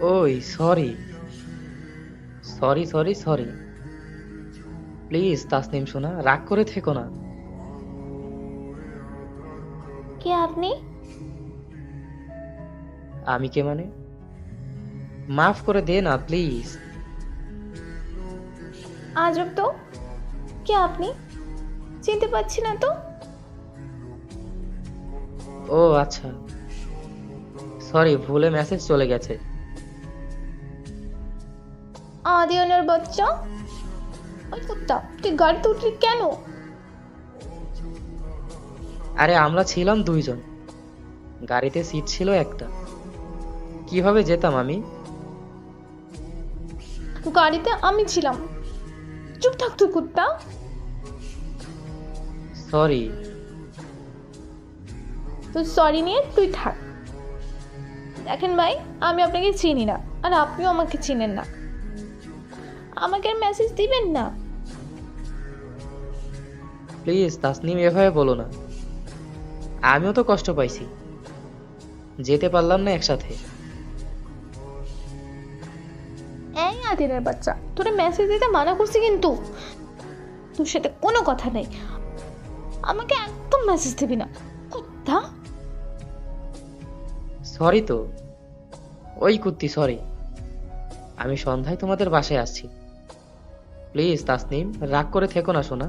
ওই sorry sorry sorry sorry please Tasnim শোনা রাগ করে থেকো না। কে আপনি? আমি কে মানে? মাফ করে দে না প্লিজ আজব তো। কে আপনি? চিনতে পারছি না তো। ও আচ্ছা। সরি ভুলে মেসেজ চলে গেছে। আদিয়ানের বাচ্চা? ওই কুত্তা তুই গাড়িতে উঠলি কেন? আরে আমরা ছিলাম দুইজন। গাড়িতে সিট ছিল একটা। কীভাবে যেতাম আমি? গাড়িতে আমি ছিলাম। চুপ থাক তুই কুত্তা। সরি তুই সরি নিয়ে তুই থাক। দেখেন ভাই আমি আপনাকে চিনি না আর আপনিও আমাকে চিনেন না। আমাকে আর মেসেজ দিবেন না। প্লিজ তাসনিম এভাবে বলো না। আমিও তো কষ্ট পাইছি। যেতে পারলাম না একসাথে। এই আদিনের বাচ্চা তোরা মেসেজ দিতে মানা করছি কিন্তু। তোর সাথে কোনো কথা নেই। আমাকে একদম মেসেজ দিবি না। কুত্তা। সরি তো। ওই কুত্তি সরি আমি সন্ধ্যায় তোমাদের বাসায় আসছি। প্লিজ তাসনিম রাগ করে থেকো না শোনা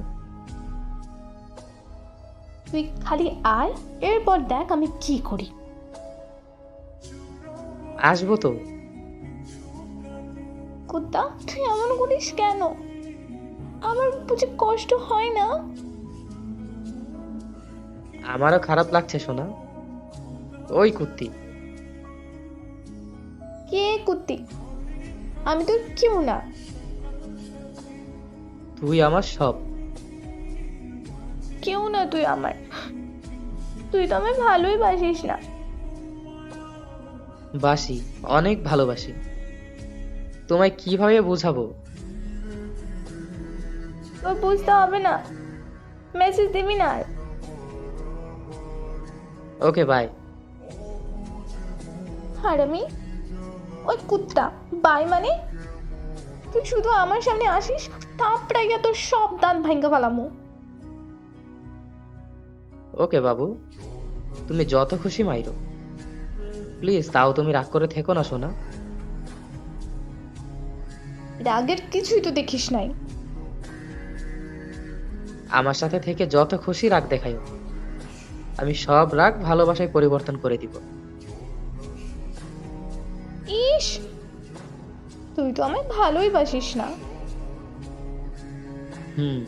তুই খালি আয় এরপর দেখ আমি কি করি। আসব তো। কুত্তা তুই এমন করিস কেন? আমার বুঝে কষ্ট হয় না? আমারও খারাপ লাগছে শোনা ওই কুত্তি। কে কুত্তি? আমি তো কেউ না। তুই আমার সব। কেউ না তুই আমার। তুই তো আমায় ভালোই বাসিস না। বাসি অনেক ভালোবাসি। তোমায় কীভাবে বোঝাবো? তোর বুঝতে হবে না। মেসেজ দিবি না আর। ওকে বাই আর আমি ওই কুত্তা। বাই মানে? তুই শুধু আমার সামনে আসিস গিয়ে তোর সব দাঁত ভাঙ্গা ফেলামু। ওকে বাবু তুমি যত খুশি মাইরো। প্লিজ তাও তুমি রাগ করে থেকো না শোনা রাগের কিছুই তো দেখিস নাই। আমার সাথে থেকে যত খুশি রাগ দেখাইও। আমি সব রাগ ভালোবাসায় পরিবর্তন করে দিব। তো আমায় ভালোই বাসিস না। হুম।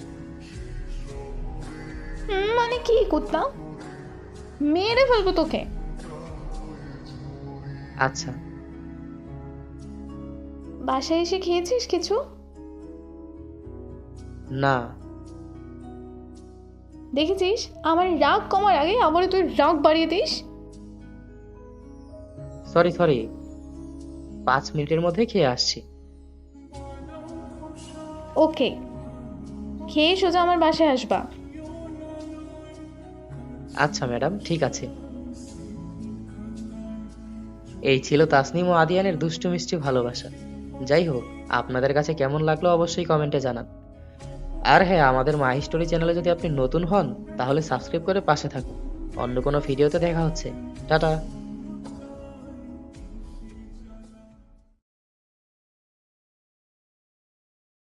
হুম মানে কি কুত্তা? মেরে ফেলব তোকে। আচ্ছা। বাসায় এসে খেয়েছিস কিছু? না। দেখেছিস? আমার রাগ কমার আগে আবার তুই রাগ বাড়িয়ে দিস। Sorry sorry. পাঁচ মিনিটের মধ্যে খেয়ে আসছি। ওকে, খেয়ে সোজা আমার বাসায় আসবা। আচ্ছা ম্যাডাম, ঠিক আছে। এই ছিল তাসনিম ও আদিয়ানের দুষ্টু মিষ্টি ভালোবাসা। যাই হোক, আপনাদের কাছে কেমন লাগল অবশ্যই কমেন্টে জানান। আর হ্যাঁ আমাদের মাই স্টোরি চ্যানেলে যদি আপনি নতুন হন, তাহলে সাবস্ক্রাইব করে পাশে থাকুন। অন্য কোনো ভিডিওতে দেখা হচ্ছে। টাটা।